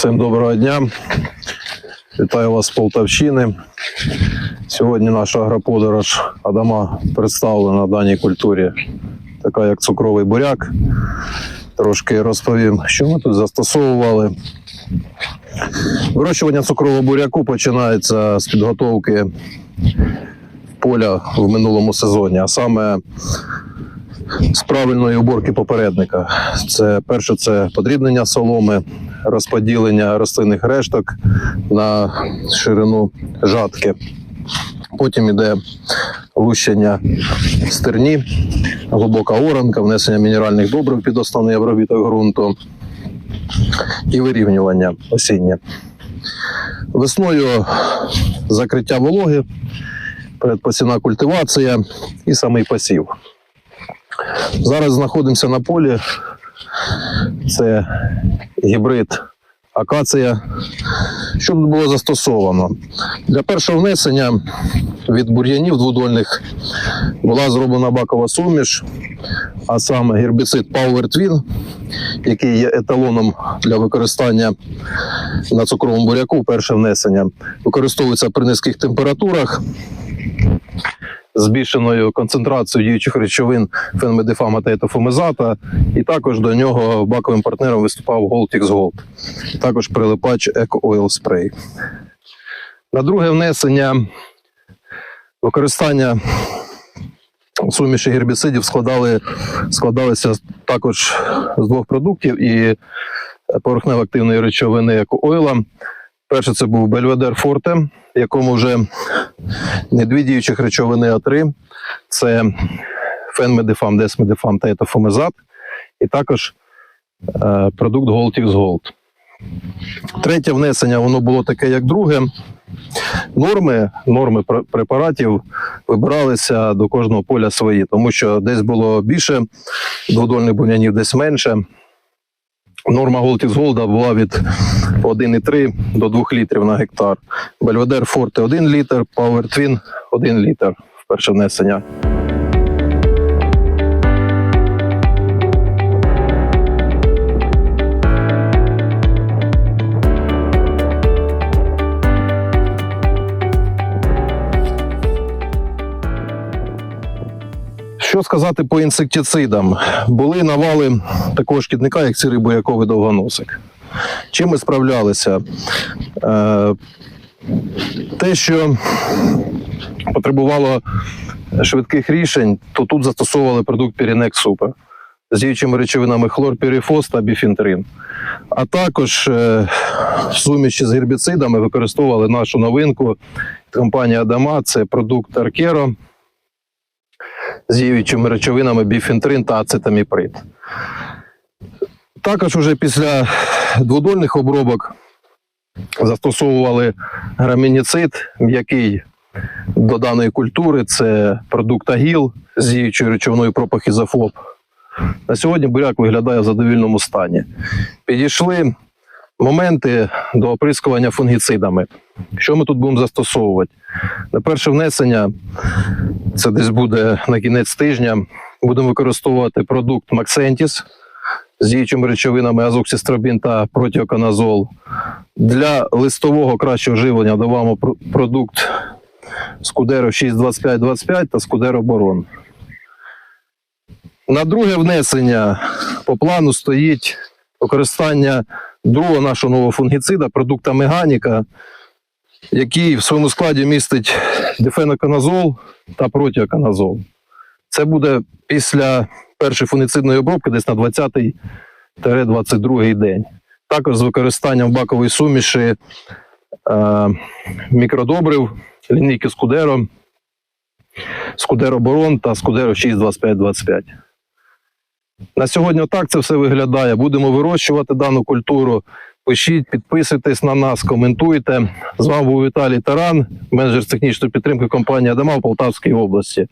Всім доброго дня. Вітаю вас з Полтавщини. Сьогодні наша агроподорож Адама представлена на даній культурі, така як цукровий буряк. Трошки розповім, що ми тут застосовували. Вирощування цукрового буряку починається з підготовки поля в минулому сезоні, а саме з правильної уборки попередника. Це перше це подрібнення соломи, розподілення рослинних решток на ширину жатки. Потім іде лущення стерні, глибока оранка, внесення мінеральних добрив під основний обробіток ґрунту і вирівнювання осіннє. Весною закриття вологи, передпосівна культивація і самий посів. Зараз знаходимося на полі. Це гібрид акація. Що було застосовано? Для першого внесення від бур'янів дводольних була зроблена бакова суміш, а саме гербіцид Power Twin, який є еталоном для використання на цукровому буряку. Перше внесення використовується при низьких температурах збільшеною концентрацією діючих речовин фенмедифама та етофомизата, і також до нього баковим партнером виступав X Gold, також прилипач Eco Oil Spray. На друге внесення використання суміші гербіцидів складали, складалися також з двох продуктів і поверхнево-активної речовини Eco Oil. Перше це був Бельведер Форте, в якому вже не дві діючих речовини, а три. Це фенмедифам, десмедифам та етофомизат, і також е, продукт X Gold. Третє внесення воно було таке, як друге. Норми, норми препаратів вибиралися до кожного поля свої, тому що десь було більше дводольних бур'янів, десь менше. Норма Голтіс Голда була від 1,3 до 2 літрів на гектар. Бельведер Форте 1 літр, Power Twin 1 літр перше внесення. Що сказати по інсектицидам? Були навали такого шкідника, як сірий буряковий довгоносик. Чим ми справлялися? Е, те, що потребувало швидких рішень, то тут застосовували продукт Пірінек Супер з діючими речовинами хлорпірифос та біфінтерин. А також е, в суміші з гербіцидами використовували нашу новинку компанія Адама, це продукт Аркеро з діючими речовинами біфінтрин та ацетаміприд. Також уже після дводольних обробок застосовували грамініцид, м'який до даної культури це продукт Агіл з діючою речовиною пропахізофоб. На сьогодні буряк виглядає в задовільному стані. Підійшли моменти до оприскування фунгіцидами. Що ми тут будемо застосовувати? На перше внесення, це десь буде на кінець тижня, будемо використовувати продукт Максентіс з діючими речовинами азоксістробін та протіоканазол. Для листового кращого живлення даваємо пр- продукт Скудеро 62525 та Скудеро Борон. На друге внесення по плану стоїть використання другого нашого нового фунгіцида, продукта Меганіка, який в своєму складі містить дифеноканазол та протіоканазол. Це буде після першої фунгіцидної обробки десь на 20-22 день. Також з використанням бакової суміші е, мікродобрив, лінійки Скудеро, Скудеро Борон та Скудеро 62525. На сьогодні так це все виглядає. Будемо вирощувати дану культуру. Пишіть, підписуйтесь на нас, коментуйте. З вами був Віталій Таран, менеджер з технічної підтримки компанії Адама в Полтавській області.